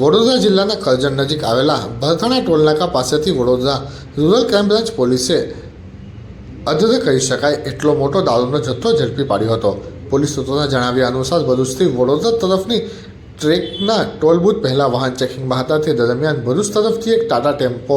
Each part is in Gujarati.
વડોદરા જિલ્લાના કરજણ નજીક આવેલા ભરથાણા ટોલનાકા પાસેથી વડોદરા રૂરલ ક્રાઇમ બ્રાન્ચ પોલીસે અધ્ધર કહી શકાય એટલો મોટો દારૂનો જથ્થો ઝડપી પાડ્યો હતો. પોલીસ સૂત્રોના જણાવ્યા અનુસાર ભરૂચથી વડોદરા તરફની ટ્રેકના ટોલ બૂથ પહેલાં વાહન ચેકિંગમાં હતા તે દરમિયાન ભરૂચ તરફથી એક ટાટા ટેમ્પો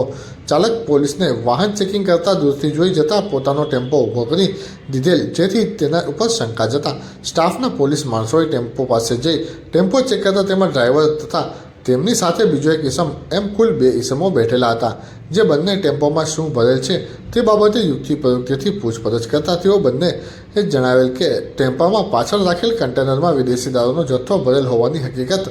ચાલક પોલીસને વાહન ચેકિંગ કરતા દૂરથી જોઈ જતાં પોતાનો ટેમ્પો ઊભો કરી દીધેલ, જેથી તેના ઉપર શંકા જતા. સ્ટાફના પોલીસ માણસોએ ટેમ્પો પાસે જઈ ટેમ્પો ચેક કરતા તેમાં ડ્રાઈવર તથા તેમની સાથે બીજો એક ઈસમ એમ કુલ બે ઈસમો બેઠેલા હતા. જે બંને ટેમ્પોમાં શું ભરેલ છે તે બાબતે યુક્તિ પ્રયુક્તિથી પૂછપરછ કરતા તેઓ બંને એ જણાવેલ કે ટેમ્પામાં પાછળ રાખેલ કન્ટેનરમાં વિદેશી દારૂનો જથ્થો ભરેલ હોવાની હકીકત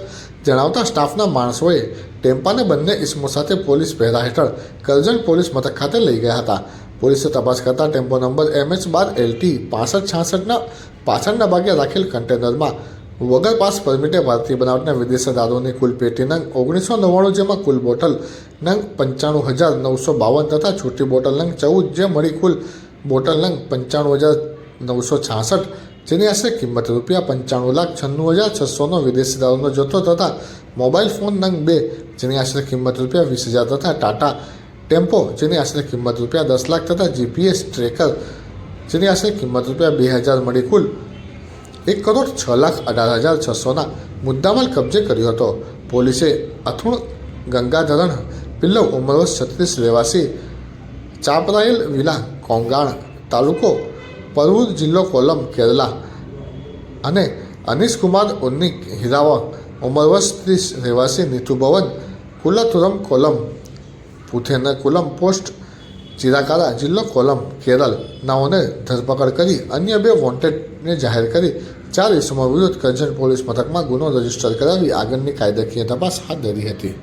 જણાવતા સ્ટાફના માણસોએ ટેમ્પાને બંને ઈસમો સાથે પોલીસ પહેરા હેઠળ કરજણ પોલીસ મથક ખાતે લઈ ગયા હતા. પોલીસે તપાસ કરતા ટેમ્પો નંબર એમએચ બાર એલટી પાસઠ છાસઠના પાછળના ભાગે રાખેલ કન્ટેનરમાં વગર પાસ પરમિટે ભારતીય બનાવટના વિદેશી દારૂની કુલ પેટી નંગ ઓગણીસો નવ્વાણું જેમાં કુલ બોટલ નંગ પંચાણું હજાર નવસો બાવન તથા છૂટી બોટલ નંગ ચૌદ જે મળી કુલ બોટલ નંગ પંચાણું હજાર નવસો છાસઠ, જેની આશરે કિંમત રૂપિયા પંચાણું લાખ છન્નું હજાર છસોનો વિદેશી દારૂનો જથ્થો તથા મોબાઈલ ફોન નંગ બે, જેની આશરે કિંમત રૂપિયા વીસ હજાર તથા ટાટા ટેમ્પો, જેની આશરે કિંમત રૂપિયા દસ લાખ તથા જીપીએસ ટ્રેકર, જેની આશરે કિંમત રૂપિયા બે હજાર મળી કુલ એક કરોડ છ લાખ અઢાર હજાર છસોના મુદ્દામાલ કબજે કર્યો હતો. પોલીસે અથુણ ગંગાધરણ પિલ્લવ ઉંમર, છત્રીસ રહેવાસી, ચાપરાયેલ વિલા, કોંગાણ તાલુકો પરવૂર જિલ્લો કોલમ, કેરલા અને અનિશકુમાર કુમાર ઉન્નિક હિરાવા ઉંમર વર્ષ ત્રીસ રહેવાસી નીતુભવન કુલાથુરમ કોલમ પુથેન કુલમ પોસ્ટ, ચિરાકારા જિલ્લો કોલમ, કેરળ, નાઓને ધરપકડ કરી અન્ય બે વોન્ટેડને જાહેર કરી ચાર ઇસમો વિરુદ્ધ કરજણ પોલીસ મથકમાં ગુનો રજિસ્ટર કરાવી આગળની કાયદાકીય તપાસ હાથ ધરી હતી.